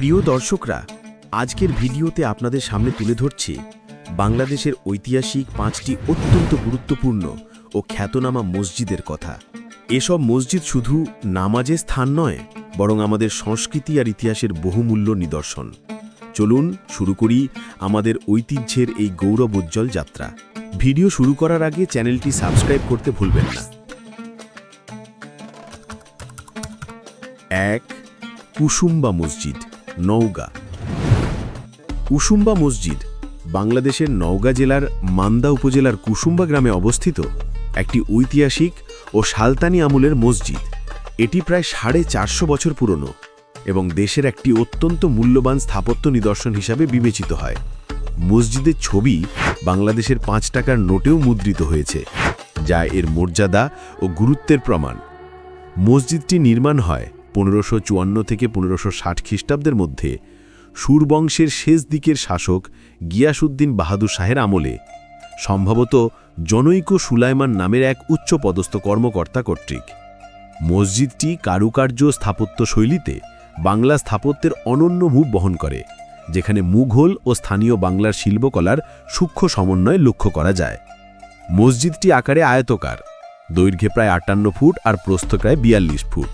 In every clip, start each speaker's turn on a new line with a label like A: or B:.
A: প্রিয় দর্শকরা, আজকের ভিডিওতে আপনাদের সামনে তুলে ধরছি বাংলাদেশের ঐতিহাসিক পাঁচটি অত্যন্ত গুরুত্বপূর্ণ ও খ্যাতনামা মসজিদের কথা। এসব মসজিদ শুধু নামাজের স্থান নয়, বরং আমাদের সংস্কৃতি আর ইতিহাসের বহুমূল্য নিদর্শন। চলুন শুরু করি আমাদের ঐতিহ্যের এই গৌরব উজ্জ্বল যাত্রা। ভিডিও শুরু করার আগে চ্যানেলটি সাবস্ক্রাইব করতে ভুলবেন না। এক, কুসুম্বা মসজিদ। নওগাঁ। কুসুম্বা মসজিদ বাংলাদেশের নওগাঁ জেলার মান্দা উপজেলার কুসুম্বা গ্রামে অবস্থিত একটি ঐতিহাসিক ও সালতানি আমলের মসজিদ। এটি প্রায় সাড়ে চারশো বছর পুরনো এবং দেশের একটি অত্যন্ত মূল্যবান স্থাপত্য নিদর্শন হিসাবে বিবেচিত হয়। মসজিদের ছবি বাংলাদেশের পাঁচ টাকার নোটেও মুদ্রিত হয়েছে, যা এর মর্যাদা ও গুরুত্বের প্রমাণ। মসজিদটি নির্মাণ হয় পনেরোশো চুয়ান্ন থেকে পনেরোশো ষাট খ্রিস্টাব্দের মধ্যে সুরবংশের শেষ দিকের শাসক গিয়াসুদ্দিন বাহাদুর শাহের আমলে সম্ভবত জনৈক সুলাইমান নামের এক উচ্চপদস্থ কর্মকর্তা কর্তৃক মসজিদটি কারুকার্য স্থাপত্য শৈলীতে বাংলা স্থাপত্যের অনন্য মুখ বহন করে, যেখানে মুঘল ও স্থানীয় বাংলার শিল্পকলার সূক্ষ্ম সমন্বয় লক্ষ্য করা যায়। মসজিদটি আকারে আয়তকার, দৈর্ঘ্যে প্রায় আটান্ন ফুট আর প্রস্থ প্রায় বিয়াল্লিশ ফুট।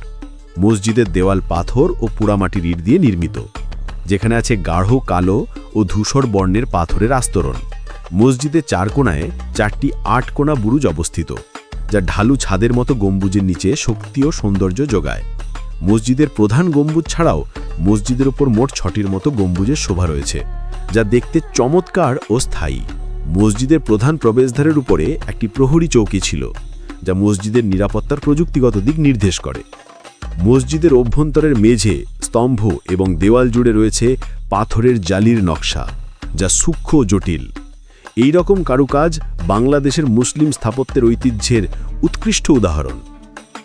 A: মসজিদের দেওয়াল পাথর ও পোড়ামাটির ইট দিয়ে নির্মিত, যেখানে আছে গাঢ়, কালো ও ধূসর বর্ণের পাথরের আস্তরণ। মসজিদের চার কোণায় চারটি আট কোণা বুরুজ অবস্থিত, যা ঢালু ছাদের মতো গম্বুজের নিচে শক্তি ও সৌন্দর্য যোগায়। মসজিদের প্রধান গম্বুজ ছাড়াও মসজিদের ওপর মোট ছটির মতো গম্বুজের শোভা রয়েছে, যা দেখতে চমৎকার ও স্থায়ী। মসজিদের প্রধান প্রবেশদ্বারের উপরে একটি প্রহরী চৌকি ছিল, যা মসজিদের নিরাপত্তার প্রযুক্তিগত দিক নির্দেশ করে। মসজিদের অভ্যন্তরের মেঝে স্তম্ভ এবং দেওয়াল জুড়ে রয়েছে পাথরের জালির নকশা, যা সূক্ষ্ম জটিল। এই রকম কারুকাজ বাংলাদেশের মুসলিম স্থাপত্যের ঐতিহ্যের উৎকৃষ্ট উদাহরণ।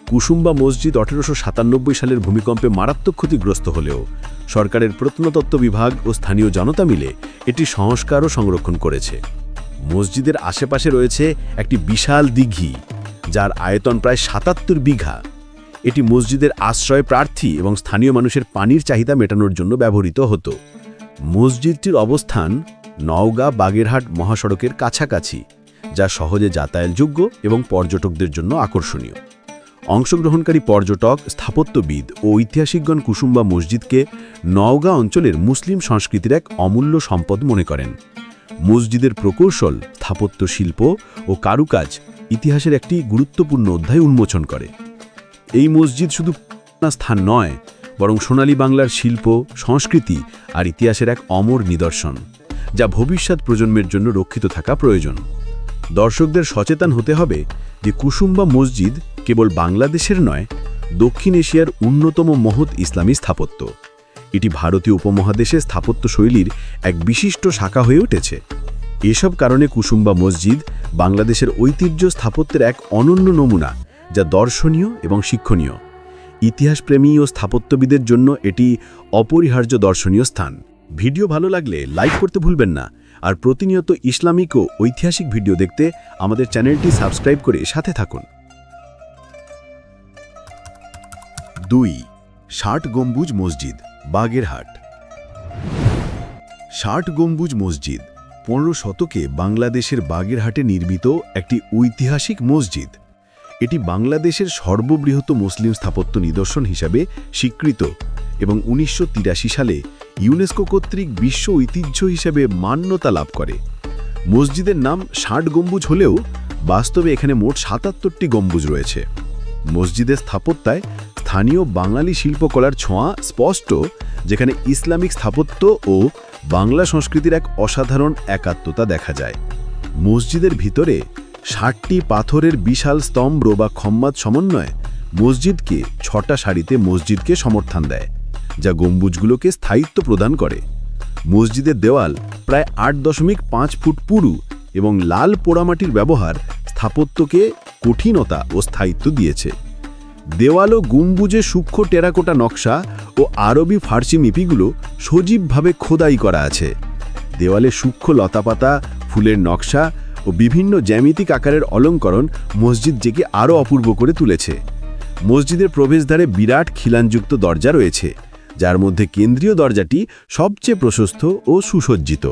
A: কুসুম্বা মসজিদ আঠেরোশো সাতানব্বই সালের ভূমিকম্পে মারাত্মক ক্ষতিগ্রস্ত হলেও সরকারের প্রত্নতত্ত্ব বিভাগ ও স্থানীয় জনতা মিলে এটি সংস্কার ও সংরক্ষণ করেছে। মসজিদের আশেপাশে রয়েছে একটি বিশাল দিঘি, যার আয়তন প্রায় সাতাত্তর বিঘা। এটি মসজিদের আশ্রয় প্রার্থী এবং স্থানীয় মানুষের পানির চাহিদা মেটানোর জন্য ব্যবহৃত হতো। মসজিদটির অবস্থান নওগাঁ বাগেরহাট মহাসড়কের কাছাকাছি, যা সহজে যাতায়াতযোগ্য এবং পর্যটকদের জন্য আকর্ষণীয়। অংশগ্রহণকারী পর্যটক, স্থাপত্যবিদ ও ঐতিহাসিকগণ কুসুম্বা মসজিদকে নওগাঁ অঞ্চলের মুসলিম সংস্কৃতির এক অমূল্য সম্পদ মনে করেন। মসজিদের প্রকৌশল, স্থাপত্য শিল্প ও কারুকাজ ইতিহাসের একটি গুরুত্বপূর্ণ অধ্যায় উন্মোচন করে। এই মসজিদ শুধু স্থান নয়, বরং সোনালী বাংলার শিল্প, সংস্কৃতি আর ইতিহাসের এক অমর নিদর্শন, যা ভবিষ্যৎ প্রজন্মের জন্য রক্ষিত থাকা প্রয়োজন। দর্শকদের সচেতন হতে হবে যে কুসুম্বা মসজিদ কেবল বাংলাদেশের নয়, দক্ষিণ এশিয়ার অন্যতম মহৎ ইসলামী স্থাপত্য। এটি ভারতীয় উপমহাদেশের স্থাপত্য শৈলীর এক বিশিষ্ট শাখা হয়ে উঠেছে। এসব কারণে কুসুম্বা মসজিদ বাংলাদেশের ঐতিহ্য স্থাপত্যের এক অনন্য নমুনা যা দর্শনীয় এবং শিক্ষণীয়। ইতিহাসপ্রেমী ও স্থাপত্যবিদের জন্য এটি অপরিহার্য দর্শনীয় স্থান। ভিডিও ভালো লাগলে লাইক করতে ভুলবেন না। আর প্রতিনিয়ত ইসলামিক ও ঐতিহাসিক ভিডিও দেখতে আমাদের চ্যানেলটি সাবস্ক্রাইব করে সাথে থাকুন। দুই, ষাট গম্বুজ মসজিদ, বাগেরহাট। ষাট গম্বুজ মসজিদ, পনেরো শতকে বাংলাদেশের বাগেরহাটে নির্মিত একটি ঐতিহাসিক মসজিদ। এটি বাংলাদেশের সর্ববৃহৎ মুসলিম স্থাপত্য নিদর্শন হিসাবে স্বীকৃত এবং উনিশশো তিরাশি সালে ইউনেস্কো কর্তৃক বিশ্ব ঐতিহ্য হিসেবে মান্যতা লাভ করে। মসজিদের নাম ষাট গম্বুজ হলেও বাস্তবে এখানে মোট সাতাত্তরটি গম্বুজ রয়েছে। মসজিদের স্থাপত্যায় স্থানীয় বাঙালি শিল্পকলার ছোঁয়া স্পষ্ট, যেখানে ইসলামিক স্থাপত্য ও বাংলা সংস্কৃতির এক অসাধারণ একাত্মতা দেখা যায়। মসজিদের ভিতরে ষাটটি পাথরের বিশাল স্তম্ভ বা খম্মাত সমন্বয় মসজিদকে ছটা সারিতে মসজিদকে সমর্থন দেয়, যা গম্বুজগুলোকে স্থায়িত্ব প্রদান করে। মসজিদের দেওয়াল প্রায় আট দশমিক পাঁচ ফুট পুরু এবং লাল পোড়ামাটির ব্যবহার স্থাপত্যকে কঠিনতা ও স্থায়িত্ব দিয়েছে। দেওয়াল ও গম্বুজে সূক্ষ্ম টেরাকোটা নকশা ও আরবি ফার্সি লিপিগুলো সজীবভাবে খোদাই করা আছে। দেওয়ালে সূক্ষ্ম লতাপাতা, ফুলের নকশা ও বিভিন্ন জ্যামিতিক আকারের অলঙ্করণ মসজিদ জেকে আরও অপূর্ব করে তুলেছে। মসজিদের প্রবেশদ্বারে বিরাট খিলানযুক্ত দরজা রয়েছে, যার মধ্যে কেন্দ্রীয় দরজাটি সবচেয়ে প্রশস্ত ও সুসজ্জিত।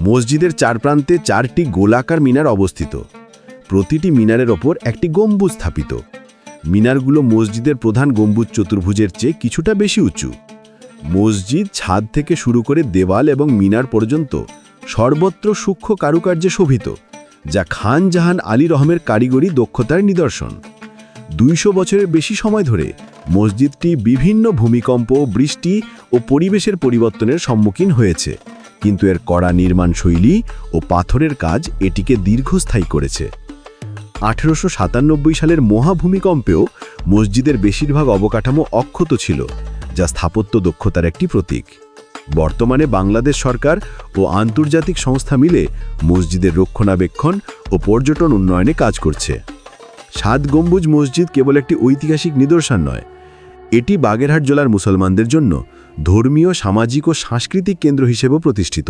A: মসজিদের চার প্রান্তে চারটি গোলাকার মিনার অবস্থিত। প্রতিটি মিনারের ওপর একটি গম্বুজ স্থাপিত। মিনারগুলো মসজিদের প্রধান গম্বুজ চতুর্ভুজের চেয়ে কিছুটা বেশি উঁচু। মসজিদ ছাদ থেকে শুরু করে দেওয়াল এবং মিনার পর্যন্ত সর্বত্র সূক্ষ্ম কারুকার্যে শোভিত, যা খান জাহান আলী রহমের কারিগরি দক্ষতার নিদর্শন। দুইশো বছরের বেশি সময় ধরে মসজিদটি বিভিন্ন ভূমিকম্প, বৃষ্টি ও পরিবেশের পরিবর্তনের সম্মুখীন হয়েছে, কিন্তু এর কড়া নির্মাণ শৈলী ও পাথরের কাজ এটিকে দীর্ঘস্থায়ী করেছে। আঠেরোশো সাতানব্বই সালের মহাভূমিকম্পেও মসজিদের বেশিরভাগ অবকাঠামো অক্ষত ছিল, যা স্থাপত্য দক্ষতার একটি প্রতীক। বর্তমানে বাংলাদেশ সরকার ও আন্তর্জাতিক সংস্থা মিলে মসজিদের রক্ষণাবেক্ষণ ও পর্যটন উন্নয়নে কাজ করছে। সাত গম্বুজ মসজিদ কেবল একটি ঐতিহাসিক নিদর্শন নয়, এটি বাগেরহাট জেলার মুসলমানদের জন্য ধর্মীয়, সামাজিক ও সাংস্কৃতিক কেন্দ্র হিসেবেও প্রতিষ্ঠিত।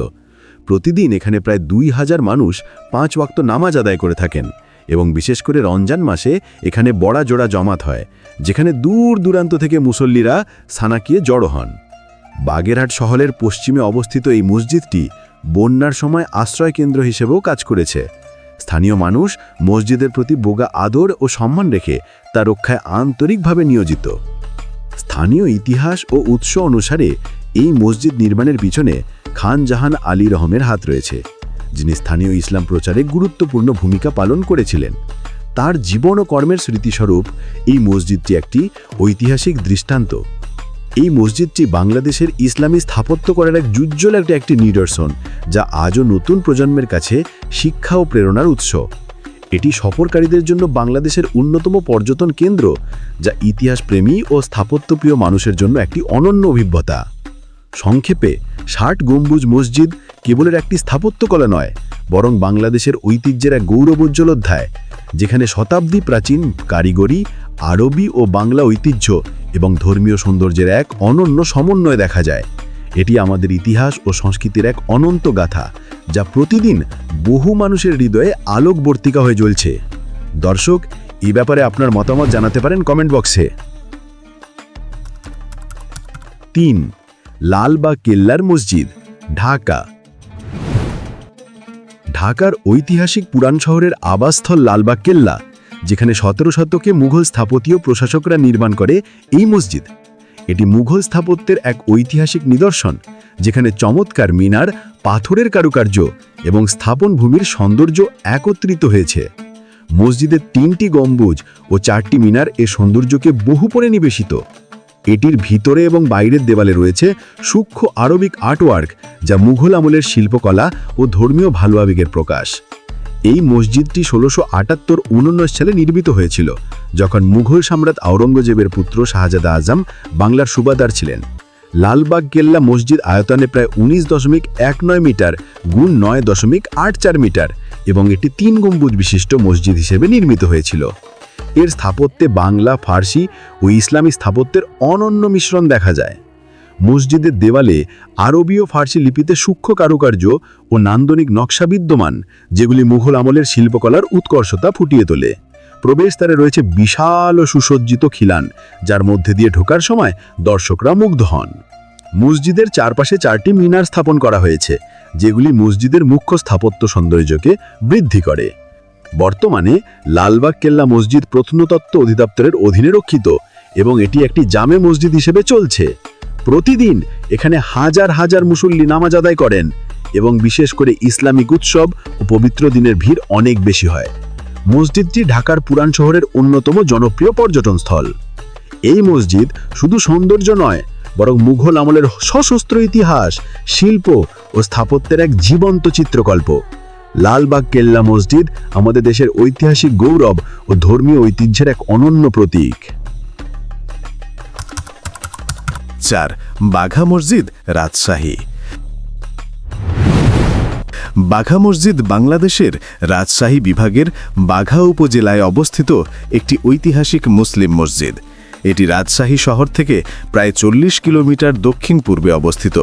A: প্রতিদিন এখানে প্রায় দুই হাজার মানুষ পাঁচ ওয়াক্ত নামাজ আদায় করে থাকেন এবং বিশেষ করে রমজান মাসে এখানে বড়া জোড়া জমাত হয়, যেখানে দূর দূরান্ত থেকে মুসল্লিরা সানাকিয়ে জড়ো হন। বাগেরহাট শহরের পশ্চিমে অবস্থিত এই মসজিদটি বন্যার সময় আশ্রয় কেন্দ্র হিসেবেও কাজ করেছে। স্থানীয় মানুষ মসজিদের প্রতি বোগা আদর ও সম্মান রেখে তা রক্ষায় আন্তরিকভাবে নিয়োজিত। স্থানীয় ইতিহাস ও উৎস অনুসারে এই মসজিদ নির্মাণের পিছনে খান জাহান আলী রহমের হাত রয়েছে, যিনি স্থানীয় ইসলাম প্রচারে গুরুত্বপূর্ণ ভূমিকা পালন করেছিলেন। তার জীবন ও কর্মের স্মৃতিস্বরূপ এই মসজিদটি একটি ঐতিহাসিক দৃষ্টান্ত। এই মসজিদটি বাংলাদেশের ইসলামী স্থাপত্য করার এক উজ্জ্বল একটা একটি নিদর্শন, যা আজও নতুন প্রজন্মের কাছে শিক্ষা ও প্রেরণার উৎস। এটি সফরকারীদের জন্য বাংলাদেশের অন্যতম পর্যটন কেন্দ্র, যা ইতিহাস প্রেমী ও স্থাপত্যপ্রিয় মানুষের জন্য একটি অনন্য অভিজ্ঞতা। সংক্ষেপে, ষাট গম্বুজ মসজিদ কেবলের একটি স্থাপত্যকলা নয় বরং বাংলাদেশের ঐতিহ্যের এক গৌরবোজ্জ্বল অধ্যায় যেখানে শতাব্দী প্রাচীন কারিগরি, আরবি ও বাংলা ঐতিহ্য এবং ধর্মীয় সৌন্দর্যের এক অনন্য সমন্বয় দেখা যায়। এটি আমাদের ইতিহাস ও সংস্কৃতির এক অনন্ত গাথা, যা প্রতিদিন বহু মানুষের হৃদয়ে আলোকবর্তিকা হয়ে জ্বলছে। দর্শক এই ব্যাপারে আপনার মতামত জানাতে পারেন কমেন্ট বক্সে। তিন লালবাগ কেল্লার মসজিদ, ঢাকা। ঢাকার ঐতিহাসিক পুরাণ শহরের আবাসস্থল লালবাগ কেল্লা, যেখানে সতেরো শতকে মুঘল স্থাপতীয় প্রশাসকরা নির্মাণ করে এই মসজিদ। এটি মুঘল স্থাপত্যের এক ঐতিহাসিক নিদর্শন, যেখানে চমৎকার মিনার, পাথরের কারুকার্য এবং স্থাপন ভূমির সৌন্দর্য একত্রিত হয়েছে। মসজিদের তিনটি গম্বুজ ও চারটি মিনার এ সৌন্দর্যকে বহু পরে নিবেশিত। এটির ভিতরে এবং বাইরের দেওয়ালে রয়েছে সূক্ষ্ম আরবিক আর্টওয়ার্ক, যা মুঘল আমলের শিল্পকলা ও ধর্মীয় ভালো আবেগের প্রকাশ। এই মসজিদটি ষোলোশো আটাত্তর উননব্বই সালে নির্মিত হয়েছিল, যখন মুঘল সম্রাট আওরঙ্গজেবের পুত্র শাহজাদা আজম বাংলার সুবাদার ছিলেন। লালবাগ কেল্লা মসজিদ আয়তনে প্রায় উনিশ দশমিক এক নয় মিটার গুণ নয় দশমিক আট চার মিটার এবং এটি তিন গম্বুজ বিশিষ্ট মসজিদ হিসেবে নির্মিত হয়েছিল। এর স্থাপত্যে বাংলা, ফার্সি ও ইসলামী স্থাপত্যের অনন্য মিশ্রণ দেখা যায়। মসজিদের দেওয়ালে আরবীয় ফার্সি লিপিতে সূক্ষ্ম কারুকার্য ও নান্দনিক নকশা বিদ্যমান, যেগুলি মুঘল আমলের শিল্পকলার উৎকর্ষতা ফুটিয়ে তোলে। প্রবেশদ্বারে রয়েছে বিশাল ও সুসজ্জিত খিলান, যার মধ্যে দিয়ে ঢোকার সময় দর্শকরা মুগ্ধ হন। মসজিদের চারপাশে চারটি মিনার স্থাপন করা হয়েছে, যেগুলি মসজিদের মুখ্য স্থাপত্য সৌন্দর্যকে বৃদ্ধি করে। বর্তমানে লালবাগ কেল্লা মসজিদ প্রত্নতত্ত্ব অধিদপ্তরের অধীনে রক্ষিত এবং এটি একটি জামে মসজিদ হিসেবে চলছে। প্রতিদিন এখানে হাজার হাজার মুসল্লি নামাজ আদায় করেন এবং বিশেষ করে ইসলামিক উৎসব ও পবিত্র দিনের ভিড় অনেক বেশি হয়। মসজিদটি ঢাকার পুরান শহরের অন্যতম জনপ্রিয় পর্যটন স্থল। এই মসজিদ শুধু সৌন্দর্য নয়, বরং মুঘল আমলের সশস্ত্র ইতিহাস, শিল্প ও স্থাপত্যের এক জীবন্ত চিত্রকল্প। লালবাগ কেল্লা মসজিদ আমাদের দেশের ঐতিহাসিক গৌরব ও ধর্মীয় ঐতিহ্যের এক অনন্য প্রতীক।
B: চার, বাঘা মসজিদ, রাজশাহী। বাঘা মসজিদ বাংলাদেশের রাজশাহী বিভাগের বাঘা উপজেলায় অবস্থিত একটি ঐতিহাসিক মুসলিম মসজিদ। এটি রাজশাহী শহর থেকে প্রায় চল্লিশ কিলোমিটার দক্ষিণ পূর্বে অবস্থিত।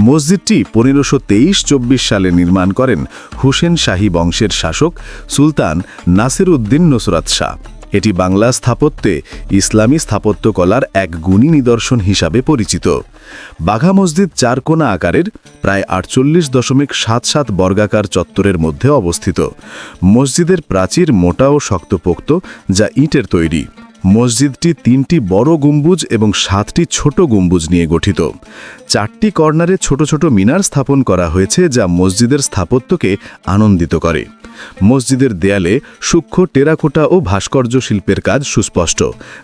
B: মসজিদটি পনেরোশো তেইশ চব্বিশ সালে নির্মাণ করেন হুসেন শাহী বংশের শাসক সুলতান নাসির উদ্দিন নসরাত শাহ। এটি বাংলা স্থাপত্যে ইসলামী স্থাপত্যকলার এক গুণী নিদর্শন হিসাবে পরিচিত। বাঘা মসজিদ চারকোনা আকারের প্রায় আটচল্লিশ দশমিক সাত সাত বর্গাকার চত্বরের মধ্যে অবস্থিত। মসজিদের প্রাচীর মোটা ও শক্তপোক্ত, যা ইটের তৈরি। মসজিদটি তিনটি বড় গম্বুজ এবং সাতটি ছোট গম্বুজ নিয়ে গঠিত। চারটি কর্নারে ছোট ছোট মিনার স্থাপন করা হয়েছে যা মসজিদের স্থাপত্যকে আনন্দিত করে। মসজিদের দেয়ালে সূক্ষ্ম টেরাকোটা ও ভাস্কর্য শিল্পের কাজ সুস্পষ্ট।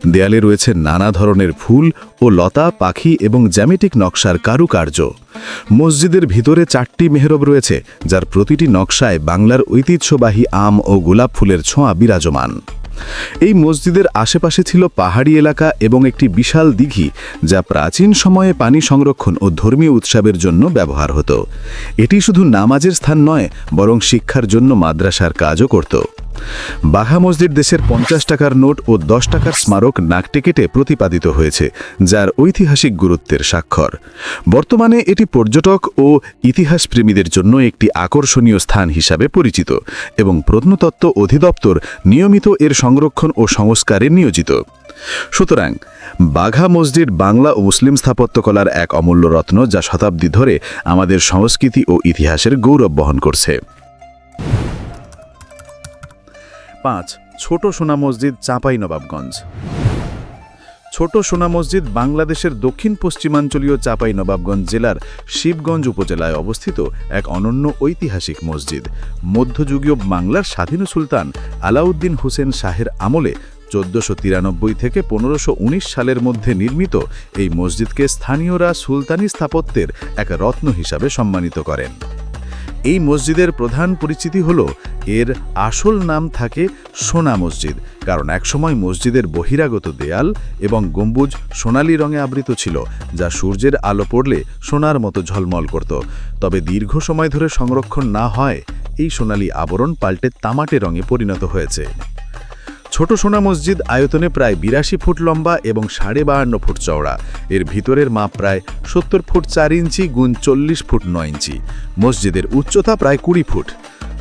B: দেয়ালে রয়েছে নানা ধরনের ফুল ও লতা, পাখি এবং জ্যামিটিক নকশার কারুকার্য। মসজিদের ভিতরে চারটি মেহরব রয়েছে, যার প্রতিটি নকশায় বাংলার ঐতিহ্যবাহী আম ও গোলাপ ফুলের ছোঁয়া বিরাজমান। এই মসজিদের আশেপাশে ছিল পাহাড়ি এলাকা এবং একটি বিশাল দিঘি, যা প্রাচীন সময়ে পানি সংরক্ষণ ও ধর্মীয় উৎসবের জন্য ব্যবহার হতো। এটি শুধু নামাজের স্থান নয়, বরং শিক্ষার জন্য মাদ্রাসার কাজও করত। বাঘা মসজিদ দেশের পঞ্চাশ টাকার নোট ও দশ টাকার স্মারক নাকটিকেটে প্রতিপাদিত হয়েছে, যার ঐতিহাসিক গুরুত্বের স্বাক্ষর। বর্তমানে এটি পর্যটক ও ইতিহাস প্রেমীদের জন্য একটি আকর্ষণীয় স্থান হিসাবে পরিচিত এবং প্রত্নতত্ত্ব অধিদপ্তর নিয়মিত এর সংরক্ষণ ও সংস্কারে নিয়োজিত। সুতরাং, বাঘা মসজিদ বাংলা ও মুসলিম স্থাপত্যকলার এক অমূল্য রত্ন যা শতাব্দী ধরে আমাদের সংস্কৃতি ও ইতিহাসের গৌরব বহন করছে। পাঁচ, ছোট সোনা মসজিদ চাঁপাই নবাবগঞ্জ ছোট সোনা মসজিদ বাংলাদেশের দক্ষিণ পশ্চিমাঞ্চলীয় চাঁপাই নবাবগঞ্জ জেলার শিবগঞ্জ উপজেলায় অবস্থিত এক অনন্য ঐতিহাসিক মসজিদ। মধ্যযুগীয় বাংলার স্বাধীন সুলতান আলাউদ্দিন হোসেন শাহের আমলে চোদ্দশো তিরানব্বই থেকে পনেরোশো সালের মধ্যে নির্মিত এই মসজিদকে স্থানীয়রা সুলতানি স্থাপত্যের এক রত্ন হিসাবে সম্মানিত করেন। এই মসজিদের প্রধান পরিচিতি হল এর আসল নাম থাকে সোনা মসজিদ, কারণ একসময় মসজিদের বহিরাগত দেয়াল এবং গম্বুজ সোনালি রঙে আবৃত ছিল, যা সূর্যের আলো পড়লে সোনার মতো ঝলমল করত। তবে দীর্ঘ সময় ধরে সংরক্ষণ না হয়, এই সোনালি আবরণ পাল্টে তামাটে রঙে পরিণত হয়েছে। ছোট সোনা মসজিদ আয়তনে প্রায় বিরাশি ফুট লম্বা এবং সাড়ে বাহান্ন ফুট চওড়া। এর ভিতরের মাপ প্রায় সত্তর ফুট চার ইঞ্চি গুণ চল্লিশ ফুট নয় ইঞ্চি। মসজিদের উচ্চতা প্রায় কুড়ি ফুট।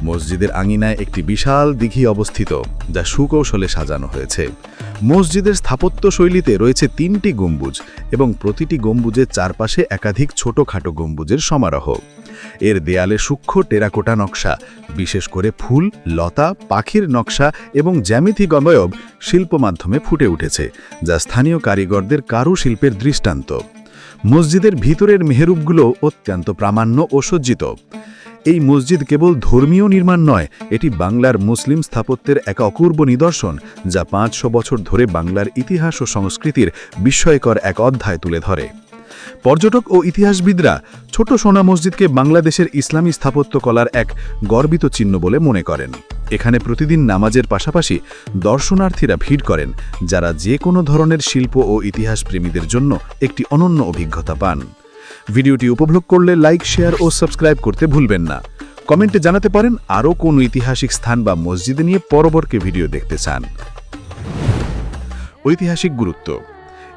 B: মসজিদের আঙিনায় একটি বিশাল দিঘি অবস্থিত, যা সুকৌশলে সাজানো হয়েছে। মসজিদের স্থাপত্য শৈলীতে রয়েছে তিনটি গম্বুজ এবং প্রতিটি গম্বুজের চারপাশে একাধিক ছোটখাটো গম্বুজের সমারোহ। এর দেয়ালে সূক্ষ্ম টেরাকোটা নকশা, বিশেষ করে ফুল, লতা, পাখির নকশা এবং জ্যামিতি গময়ব শিল্প মাধ্যমে ফুটে উঠেছে, যা স্থানীয় কারিগরদের কারুশিল্পের দৃষ্টান্ত। মসজিদের ভিতরের মেহরুবগুলো অত্যন্ত প্রামাণ্য ও সজ্জিত। এই মসজিদ কেবল ধর্মীয় নির্মাণ নয়, এটি বাংলার মুসলিম স্থাপত্যের এক অপূর্ব নিদর্শন, যা পাঁচশো বছর ধরে বাংলার ইতিহাস ও সংস্কৃতির বিস্ময়কর এক অধ্যায় তুলে ধরে। পর্যটক ও ইতিহাসবিদরা ছোট সোনা মসজিদকে বাংলাদেশের ইসলামী স্থাপত্যকলার এক গর্বিত চিহ্ন বলে মনে করেন। এখানে প্রতিদিন নামাজের পাশাপাশি দর্শনার্থীরা ভিড় করেন, যারা যে কোনো ধরনের শিল্প ও ইতিহাস প্রেমীদের জন্য একটি অনন্য অভিজ্ঞতা পান। ভিডিওটি উপভোগ করলে লাইক, শেয়ার ও সাবস্ক্রাইব করতে ভুলবেন না। কমেন্টে জানাতে পারেন আরও কোন ঐতিহাসিক স্থান বা মসজিদে নিয়ে পরবর্তী ভিডিও দেখতে চান। ঐতিহাসিক গুরুত্ব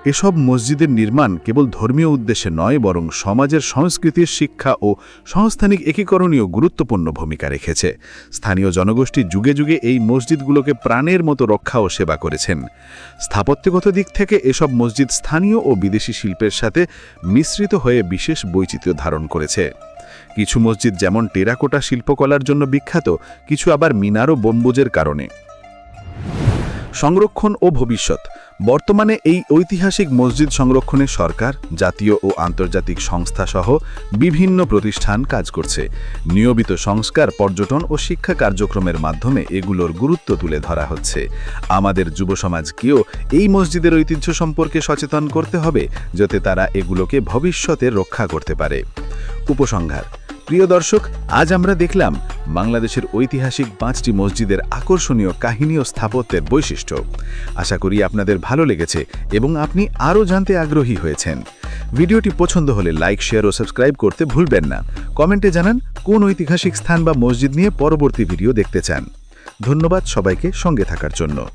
B: এসব মসজিদের নির্মাণ কেবল ধর্মীয় উদ্দেশ্যে নয়, বরং সমাজের সংস্কৃতির শিক্ষা ও সংস্থানিক একীকরণীয় গুরুত্বপূর্ণ ভূমিকা রেখেছে। স্থানীয় জনগোষ্ঠী যুগে যুগে এই মসজিদগুলোকে প্রাণের মতো রক্ষা ও সেবা করেছেন। স্থাপত্যগত দিক থেকে এসব মসজিদ স্থানীয় ও বিদেশি শিল্পের সাথে মিশ্রিত হয়ে বিশেষ বৈচিত্র্য ধারণ করেছে। কিছু মসজিদ যেমন টেরাকোটা শিল্পকলার জন্য বিখ্যাত, কিছু আবার মিনার ও গম্বুজের কারণে। সংরক্ষণ ও ভবিষ্যৎ। বর্তমানে এই ঐতিহাসিক মসজিদ সংরক্ষণে সরকার, জাতীয় ও আন্তর্জাতিক সংস্থা সহ বিভিন্ন প্রতিষ্ঠান কাজ করছে। নিয়মিত সংস্কার, পর্যটন ও শিক্ষা কার্যক্রমের মাধ্যমে এগুলোর গুরুত্ব তুলে ধরা হচ্ছে। আমাদের যুব সমাজকেও এই মসজিদের ঐতিহ্য সম্পর্কে সচেতন করতে হবে, যাতে তারা এগুলোকে ভবিষ্যতে রক্ষা করতে পারে। উপসংহার, প্রিয় দর্শক, আজ আমরা দেখলাম বাংলাদেশের ঐতিহাসিক পাঁচটি মসজিদের আকর্ষণীয় কাহিনী ও স্থাপত্যের বৈশিষ্ট্য। আশা করি আপনাদের ভালো লেগেছে এবং আপনি আরও জানতে আগ্রহী হয়েছেন। ভিডিওটি পছন্দ হলে লাইক, শেয়ার ও সাবস্ক্রাইব করতে ভুলবেন না। কমেন্টে জানান কোন ঐতিহাসিক স্থান বা মসজিদ নিয়ে পরবর্তী ভিডিও দেখতে চান। ধন্যবাদ সবাইকে সঙ্গে থাকার জন্য।